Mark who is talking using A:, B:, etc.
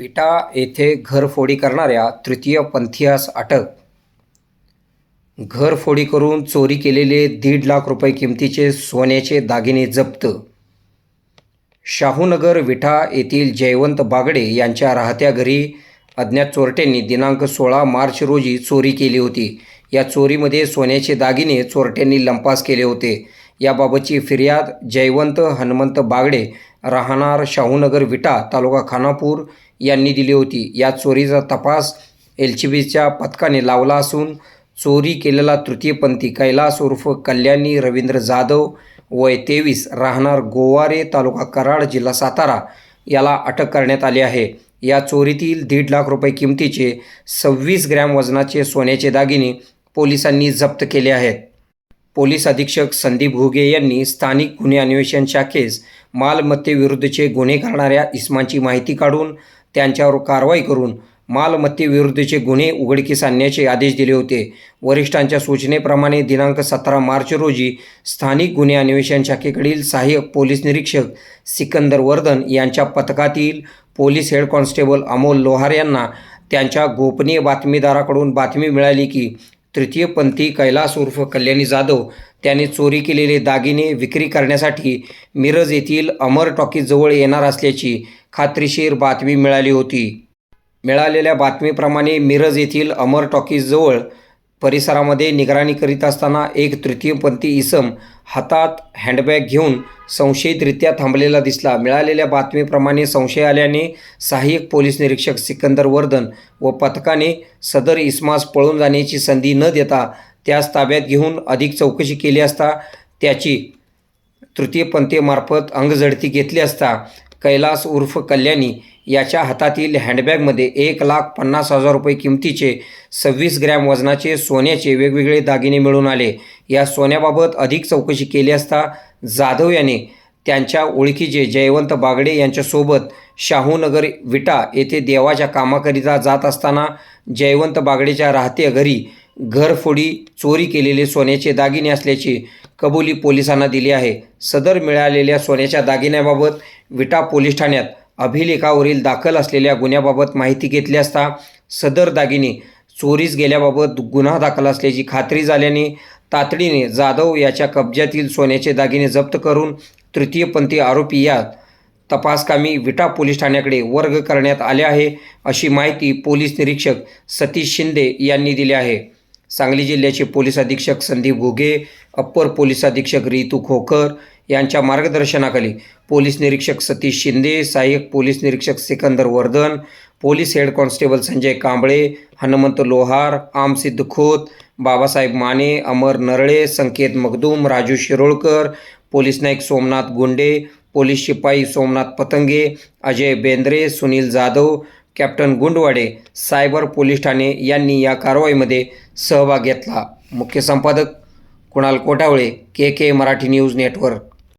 A: पिटा येथे घरफोडी करणाऱ्या तृतीय पंथीयास अटक. घरफोडी करून चोरी केलेले दीड लाख रुपये किमतीचे सोन्याचे दागिने जप्त. शाहूनगर विठा येथील जयवंत बागडे यांच्या राहत्या घरी अज्ञात चोरट्यांनी दिनांक सोळा मार्च रोजी चोरी केली होती. या चोरीमध्ये सोन्याचे दागिने चोरट्यांनी लंपास केले होते. याबाबतची फिर्याद जयवंत हनुमंत बागडे राहणार शाहूनगर विटा तालुका खानापूर यांनी दिली होती. या चोरीचा तपास एल ची बीच्या पथकाने लावला असून चोरी केलेला तृतीयपंथी कैलास उर्फ कल्याणी रवींद्र जाधव वय तेवीस राहणार गोवारे तालुका कराड जिल्हा सातारा याला अटक करण्यात आली आहे. या चोरीतील दीड लाख रुपये किमतीचे सव्वीस ग्रॅम वजनाचे सोन्याचे दागिने पोलिसांनी जप्त केले आहेत. पोलीस अधीक्षक संदीप घुगे यांनी स्थानिक गुन्हे अन्वेषण शाखेस मालमत्तेविरुद्धचे गुन्हे करणाऱ्या इस्मांची माहिती काढून त्यांच्यावर कारवाई करून मालमत्तेविरुद्धचे गुन्हे उघडकीस आणण्याचे आदेश दिले होते. वरिष्ठांच्या सूचनेप्रमाणे दिनांक सतरा मार्च रोजी स्थानिक गुन्हे अन्वेषण शाखेकडील सहाय्यक पोलीस निरीक्षक सिकंदर वर्धन यांच्या पथकातील police head constable Amol Lohar यांना त्यांच्या गोपनीय बातमीदाराकडून बातमी मिळाली की तृतीयपंथी कैलास उर्फ कल्याणी जाधव त्याने चोरी केलेले दागिने विक्री करण्यासाठी मिरज येथील अमर टॉकीजवळ येणार असल्याची खात्रीशीर बातमी मिळाली होती. मिळालेल्या बातमीप्रमाणे मिरज येथील अमर टॉकीजवळ परिसरामध्ये निगराणी करीत असताना एक तृतीयपंथी इसम हातात हँडबॅग घेऊन संशयितरित्या थांबलेला दिसला. मिळालेल्या बातमीप्रमाणे संशय आल्याने सहाय्यक पोलीस निरीक्षक सिकंदर वर्धन व पथकाने सदर इस्मास पळून जाण्याची संधी न देता त्यास ताब्यात घेऊन अधिक चौकशी केली असता त्याची तृतीयपंथीमार्फत अंगझडती घेतली असता कैलास उर्फ कल्याणी याच्या हातातील हँडबॅगमध्ये एक लाख पन्नास हजार रुपये किमतीचे सव्वीस ग्रॅम वजनाचे सोन्याचे वेगवेगळे दागिने मिळून आले. या सोन्याबाबत अधिक चौकशी केली असता जाधव याने त्यांच्या ओळखीचे जयवंत बागडे यांच्यासोबत शाहूनगर विटा येथे देवाच्या कामाकरिता जात असताना जयवंत बागडेच्या राहत्या घरी घरफोडी चोरी केलेले सोन्याचे दागिने असल्याची कबुली पोलिसांना दिली आहे. सदर मिळालेल्या सोन्याच्या दागिन्याबाबत विटा पोलीस ठाण्यात अभिलेखावरील दाखल असलेल्या गुन्ह्याबाबत माहिती घेतली असता सदर दागिने चोरीस गेल्याबाबत गुन्हा दाखल असल्याची खात्री झाल्याने तातडीने जाधव याच्या कब्ज्यातील सोन्याचे दागिने जप्त करून तृतीयपंथी आरोपी या तपासकामी विटा पोलीस ठाण्याकडे वर्ग करण्यात आले आहे अशी माहिती पोलीस निरीक्षक सतीश शिंदे यांनी दिली आहे. सांगली जिल्ह्याचे पोलीस अधीक्षक संदीप घुगे अप्पर पोलीस अधीक्षक रितू खोकर यांच्या मार्गदर्शनाखाली पोलीस निरीक्षक सतीश शिंदे सहाय्यक पोलीस निरीक्षक Sikandar Vardhan police head constable Sanjay Kamble Hanumant Lohar Amsiddh Khot Babasaheb Mane Amar Narale Sanket Magdum Raju Shirolkar police Naik Somnath Gunde police शिपाई Somnath Patange Ajay Bendre Sunil Jadhav captain Gundwade cyber police Thane यांनी या कारवाईमध्ये सहभाग घेतला. मुख्य संपादक Kunal Kotawale K K Marathi news network.